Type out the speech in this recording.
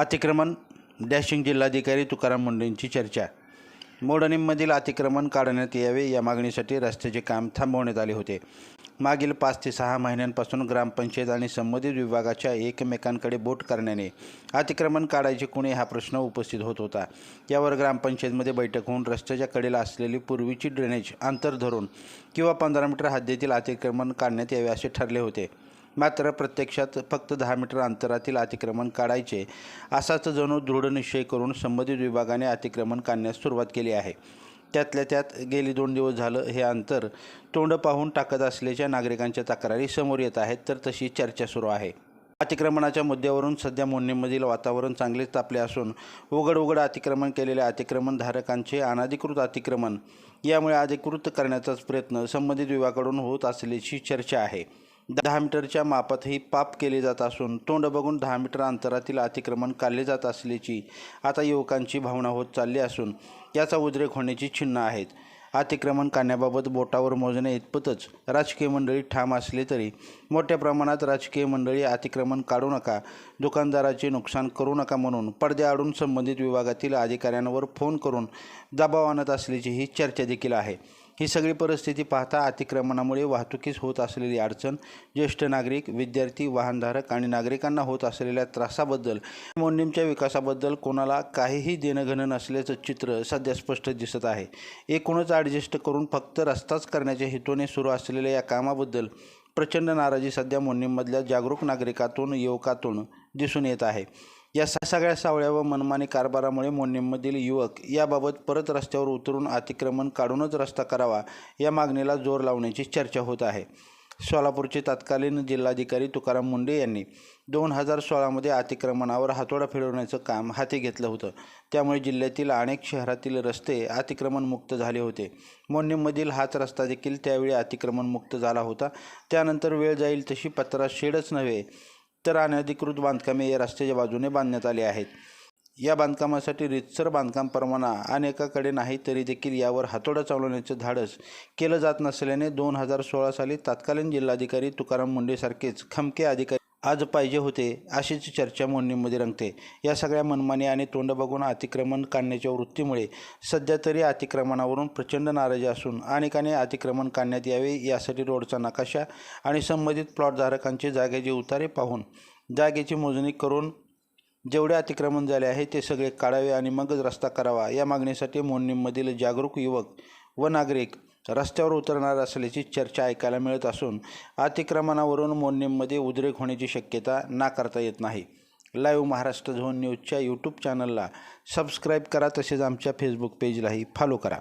अतिक्रमण डॅशिंग जिल्हाधिकारी तुकाराम मुंडेंची चर्चा. मोडणीमधील अतिक्रमण काढण्यात यावे या मागणीसाठी रस्त्याचे काम थांबवण्यात आले होते. मागील पाच ते सहा महिन्यांपासून ग्रामपंचायत आणि संबंधित विभागाच्या एकमेकांकडे बोट करण्याने अतिक्रमण काढायचे कुणी हा प्रश्न उपस्थित होत होता. यावर ग्रामपंचायतमध्ये बैठक होऊन रस्त्याच्या कडेला असलेली पूर्वीची ड्रेनेज अंतर धरून किंवा पंधरा मीटर हद्दीतील अतिक्रमण काढण्यात यावे असे ठरले होते. मात्र प्रत्यक्षात फक्त दहा मीटर अंतरातील अतिक्रमण काढायचे असाच जणू दृढ निश्चय करून संबंधित विभागाने अतिक्रमण काढण्यास सुरुवात केली आहे. त्यातल्या त्यात गेली दोन दिवस झालं हे अंतर तोंड पाहून टाकत असल्याच्या नागरिकांच्या तक्रारी समोर येत आहेत तर तशी चर्चा सुरू आहे. अतिक्रमणाच्या मुद्द्यावरून सध्या मोन्नीमधील वातावरण चांगलेच तापले असून उघड उघड अतिक्रमण केलेल्या अतिक्रमणधारकांचे अनधिकृत अतिक्रमण यामुळे अधिकृत करण्याचाच प्रयत्न संबंधित विभागाकडून होत असल्याची चर्चा आहे. दहा मीटरच्या मापातही पाप केले जात असून तोंड बघून दहा मीटर अंतरातील अतिक्रमण काढले जात असल्याची आता युवकांची भावना होत चालली असून याचा उद्रेक होण्याची चिन्ह आहेत. अतिक्रमण काढण्याबाबत बोटावर मोजण्या इतपतच राजकीय मंडळी ठाम असले तरी मोठ्या प्रमाणात राजकीय मंडळी अतिक्रमण काढू नका दुकानदाराचे नुकसान करू नका म्हणून पडद्याआडून संबंधित विभागातील अधिकाऱ्यांवर फोन करून दबाव आणत असल्याची ही चर्चा देखील आहे. ही सगळी परिस्थिती पाहता अतिक्रमणामुळे वाहतुकीस होत असलेली अडचण ज्येष्ठ नागरिक विद्यार्थी वाहनधारक आणि नागरिकांना होत असलेल्या त्रासाबद्दल मोंडीमच्या विकासाबद्दल कोणाला काहीही देणंघणं नसल्याचं चित्र सध्या स्पष्ट दिसत आहे. एकूणच ॲडजस्ट करून फक्त रस्ताच करण्याच्या हेतूने सुरू असलेल्या या कामाबद्दल प्रचंड नाराजी सध्या मोंडीमधल्या जागरूक नागरिकातून युवकातून दिसून येत आहे. या सगळ्या सावळ्या व मनमानी कारभारामुळे मोन्नीममधील युवक याबाबत परत रस्त्यावर उतरून अतिक्रमण काढूनच रस्ता करावा या मागणीला जोर लावण्याची चर्चा होत आहे. सोलापूरचे तत्कालीन जिल्हाधिकारी तुकाराम मुंडे यांनी दोन हजार सोळामध्ये अतिक्रमणावर हातोडा फिरवण्याचं काम हाती घेतलं होतं. त्यामुळे जिल्ह्यातील अनेक शहरातील रस्ते अतिक्रमणमुक्त झाले होते. मोन्नीममधील हाच रस्ता देखील त्यावेळी अतिक्रमणमुक्त झाला होता. त्यानंतर वेळ जाईल तशी पत्रा शेडच नव्हे. तर अनधिकृत बांधकामे या रस्त्याच्या बाजूने बांधण्यात आली आहेत. या बांधकामासाठी रितसर बांधकाम परवाना अनेकाकडे नाही तरी देखील यावर हातोडा चालवण्याचं धाडस केलं जात नसल्याने दोन हजार सोळा साली तत्कालीन जिल्हाधिकारी तुकाराम मुंडेसारखेच खमके अधिकारी आज पाहिजे होते अशीच चर्चा मोडणीमध्ये रंगते. या सगळ्या मनमानी आणि तोंड बघून अतिक्रमण काढण्याच्या वृत्तीमुळे सध्या तरी अतिक्रमणावरून प्रचंड नाराजी असून अनेकाने अतिक्रमण काढण्यात यावे यासाठी रोडचा नकाशा आणि संबंधित प्लॉटधारकांचे जागेचे उतारे पाहून जागेची मोजणी करून जेवढे अतिक्रमण झाले आहे ते सगळे काढावे आणि मगच रस्ता करावा या मागणीसाठी मोडणीमधील जागरूक युवक व नागरिक रस्त्यावर उतरणार असल्याची चर्चा ऐकायला मिळत असून अतिक्रमणावरून मोडणीमध्ये उद्रेक होण्याची शक्यता नाकारता येत नाही. लाईव्ह महाराष्ट्र झोन न्यूजच्या यूट्यूब चॅनलला सबस्क्राईब करा तसेच आमच्या फेसबुक पेजलाही फॉलो करा.